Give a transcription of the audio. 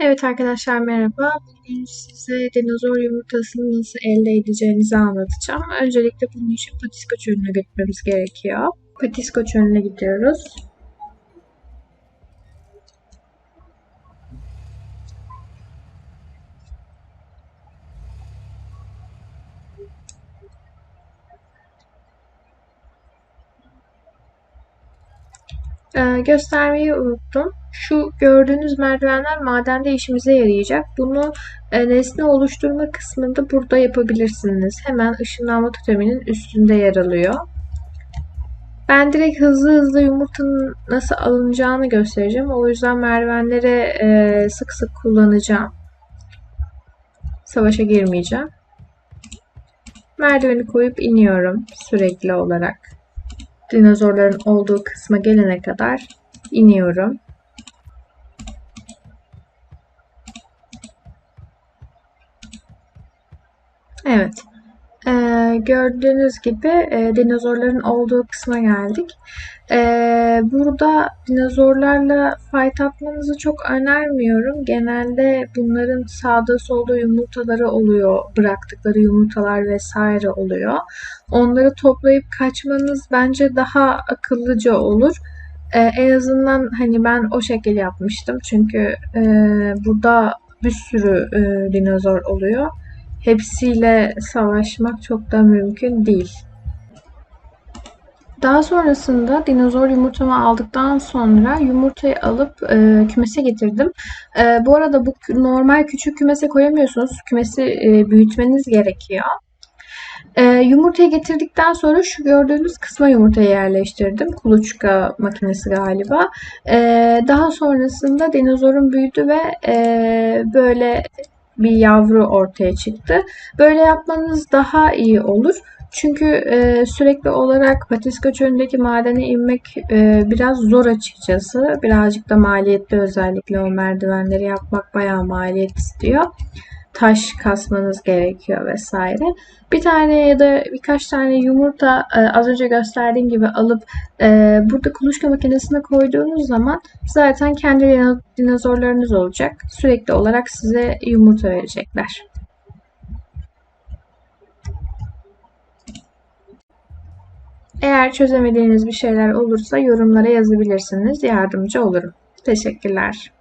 Evet arkadaşlar merhaba. Bugün size dinozor yumurtasını nasıl elde edeceğinizi anlatacağım. Öncelikle bunun için patisko çölüne gitmemiz gerekiyor. Patisko çölüne gidiyoruz. Ee, göstermeyi unuttum. Şu gördüğünüz merdivenler madende işimize yarayacak. Bunu e, nesne oluşturma kısmında burada yapabilirsiniz. Hemen ışınlanma toteminin üstünde yer alıyor. Ben direkt hızlı hızlı yumurtanın nasıl alınacağını göstereceğim. O yüzden merdivenleri e, sık sık kullanacağım. Savaşa girmeyeceğim. Merdiveni koyup iniyorum sürekli olarak. Dinozorların olduğu kısma gelene kadar iniyorum. Evet. Ee, gördüğünüz gibi e, dinozorların olduğu kısma geldik. Ee, burada dinozorlarla fight atmanızı çok önermiyorum. Genelde bunların sağda solda yumurtaları oluyor. Bıraktıkları yumurtalar vesaire oluyor. Onları toplayıp kaçmanız bence daha akıllıca olur. Ee, en azından hani ben o şekil yapmıştım. Çünkü e, burada bir sürü e, dinozor oluyor hepsiyle savaşmak çok da mümkün değil. Daha sonrasında dinozor yumurtamı aldıktan sonra yumurtayı alıp e, kümese getirdim. E, bu arada bu normal küçük kümese koyamıyorsunuz. Kümesi e, büyütmeniz gerekiyor. E, yumurtayı getirdikten sonra şu gördüğünüz kısma yumurtayı yerleştirdim. Kuluçka makinesi galiba. E, daha sonrasında dinozorun büyüdü ve e, böyle bir yavru ortaya çıktı. Böyle yapmanız daha iyi olur. Çünkü e, sürekli olarak Patiska çölündeki madene inmek e, biraz zor açıkçası. Birazcık da maliyetli özellikle o merdivenleri yapmak bayağı maliyet istiyor taş kasmanız gerekiyor vesaire. Bir tane ya da birkaç tane yumurta e, az önce gösterdiğim gibi alıp e, burada kuluçka makinesine koyduğunuz zaman zaten kendi dinozorlarınız olacak. Sürekli olarak size yumurta verecekler. Eğer çözemediğiniz bir şeyler olursa yorumlara yazabilirsiniz. Yardımcı olurum. Teşekkürler.